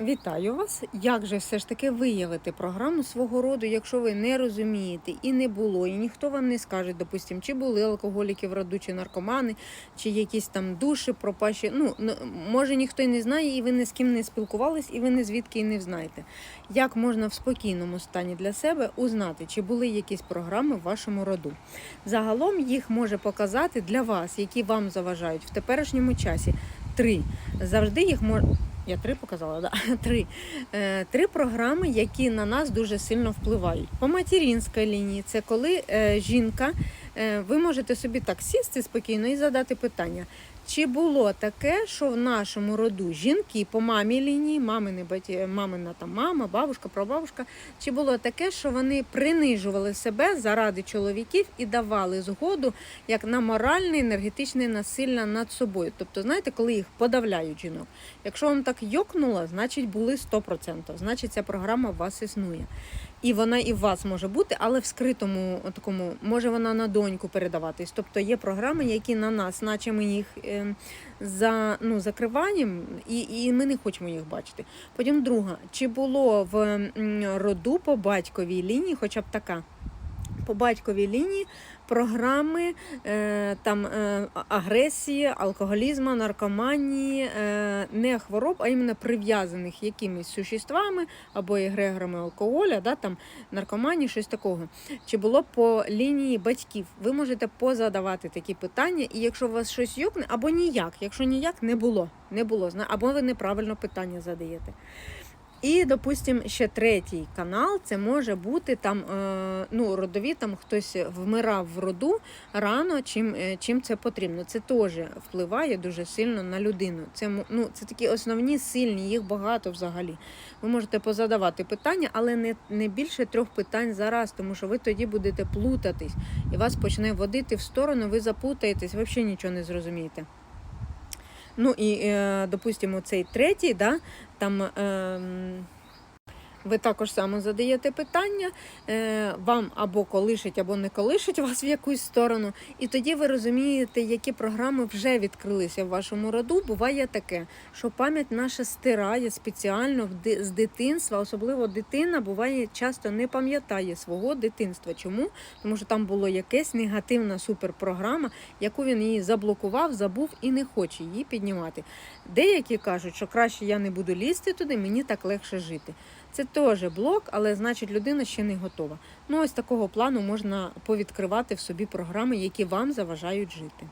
Вітаю вас! Як же все ж таки виявити програму свого роду, якщо ви не розумієте і не було, і ніхто вам не скаже, допустим, чи були алкоголіки в роду, чи наркомани, чи якісь там душі пропащі. Ну може ніхто і не знає, і ви ні з ким не спілкувались, і ви не звідки і не знаєте. Як можна в спокійному стані для себе узнати, чи були якісь програми в вашому роду? Загалом їх може показати для вас, які вам заважають в теперішньому часі. Три завжди їх може. Я три показала, да? три. Е, три програми, які на нас дуже сильно впливають. По материнській лінії це коли е, жінка, ви можете собі так сісти спокійно і задати питання. Чи було таке, що в нашому роду жінки по мамі лінії, мамини баті, мамина там мама, бабушка, прабабушка, чи було таке, що вони принижували себе заради чоловіків і давали згоду як на моральне, енергетичне насилля над собою? Тобто, знаєте, коли їх подавляють жінок. Якщо вам так йокнуло, значить були 100%. Значить, ця програма у вас існує. І вона і в вас може бути, але в скритому такому може вона на доньку передаватись. Тобто є програми, які на нас, наче ми їх е, за ну закриваємо, і, і ми не хочемо їх бачити. Потім друга, чи було в роду по батьковій лінії, хоча б така. По батьковій лінії програми е, там е, агресії, алкоголізму, наркоманії, е, не хвороб, а іменно прив'язаних якимись существами або егрегорами алкоголя, да, там наркоманії, щось такого. Чи було по лінії батьків? Ви можете позадавати такі питання, і якщо у вас щось юкне, або ніяк, якщо ніяк не було, не було, або ви неправильно питання задаєте. І, допустим, ще третій канал це може бути там е, ну, родові, там хтось вмирав в роду рано, чим, е, чим це потрібно. Це теж впливає дуже сильно на людину. Це, ну, це такі основні сильні, їх багато взагалі. Ви можете позадавати питання, але не, не більше трьох питань за раз, тому що ви тоді будете плутатись, і вас почне водити в сторону, ви запутаєтесь, взагалі нічого не зрозумієте. Ну і, е, допустимо, цей третій, да, там ем, ви також само задаєте питання, е, вам або колишить, або не колишить вас в якусь сторону. І тоді ви розумієте, які програми вже відкрилися в вашому роду. Буває таке, що пам'ять наша стирає спеціально з дитинства, особливо дитина буває часто не пам'ятає свого дитинства. Чому? Тому що там була якась негативна суперпрограма, яку він її заблокував, забув і не хоче її піднімати. Деякі кажуть, що краще я не буду лізти туди, мені так легше жити. Це теж блок, але значить людина ще не готова. Ну ось такого плану можна повідкривати в собі програми, які вам заважають жити.